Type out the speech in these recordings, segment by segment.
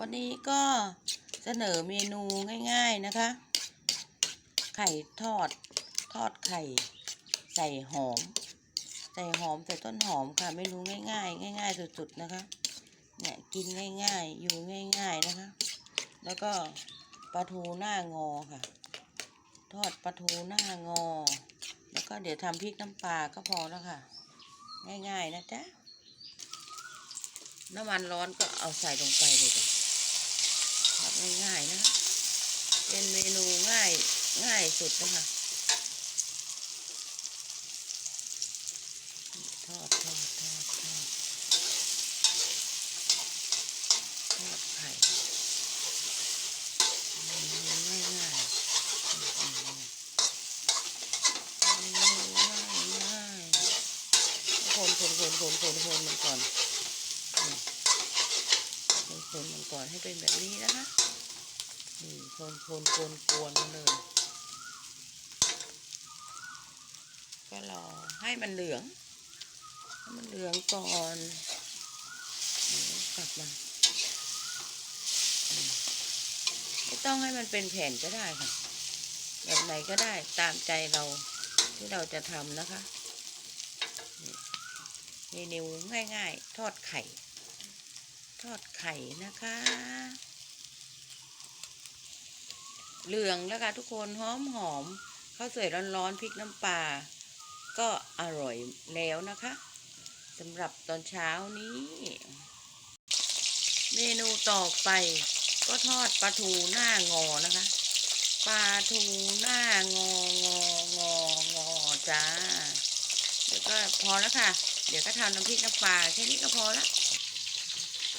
วันนี้ก็เสนอเมนูง่าย ๆนะคะ ไข่ทอด ทอดไข่ ใส่หอม ใส่หอมใส่ต้นหอมค่ะเมนูง่ายๆ ง่าย ๆ สุดๆนะคะ เนี่ยกินง่าย ๆ อยู่ง่าย ๆนะคะ แล้วก็ปลาทูหน้างอค่ะ ทอดปลาทูหน้างอ แล้วก็เดี๋ยวทำพริกน้ำปลาก็พอแล้วค่ะ ง่ายๆนะจ๊ะน้ำมันร้อนก็เอาใส่ลงไปเลยจ้ะ อดง่ายๆนะคะเป็นเมนูง่ายง่ายสุดนะคะทอดทอดทอดทอดทอดไข่เมนูง่ายง่ายเมนูง่ายง่ายคนคนคนคนคนคนมันก่อนคนคนมันก่อนให้ เป็นแบบนี้นะคะนี่คนคนคนกวนมันเลยก็รอให้มันเหลืองให้มันเหลืองก่อนนี่กลับมาอืมไม่ต้องให้มันเป็นแผ่นก็ได้ค่ะ แบบไหนก็ได้ตามใจเราที่เราจะทำนะคะนี่เมนูง่ายๆ ทอดไข่ ทอดไข่นะคะ เหลืองแล้วค่ะทุกคนหอมหอมข้าวสวยร้อนๆพริกน้ำปลาก็อร่อยแล้วนะคะสำหรับตอนเช้านี้ เมนูต่อไปก็ทอดปลาทูหน้างอนะคะปลาทูหน้างองององอจ้า เดี๋ยวก็พอแล้วค่ะ เดี๋ยวก็ทำน้ำพริกน้ำปลาแค่นี้ก็พอละ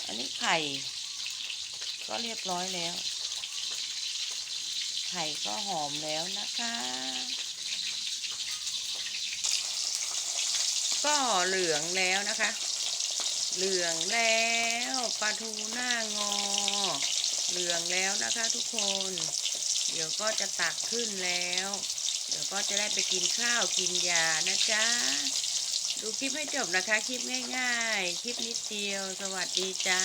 อันนี้ไข่ ก็เรียบร้อยแล้ว ไข่ก็หอมแล้วนะคะ ก็เหลืองแล้วนะคะ เหลืองแล้วปลาทูหน้างอ เหลืองแล้วนะคะทุกคน เดี๋ยวก็จะตักขึ้นแล้ว เดี๋ยวก็จะได้ไปกินข้าวกินยานะจ๊ะ ดูคลิปให้จบนะคะ คลิปง่ายๆ คลิปนิดเดียว สวัสดีจ้า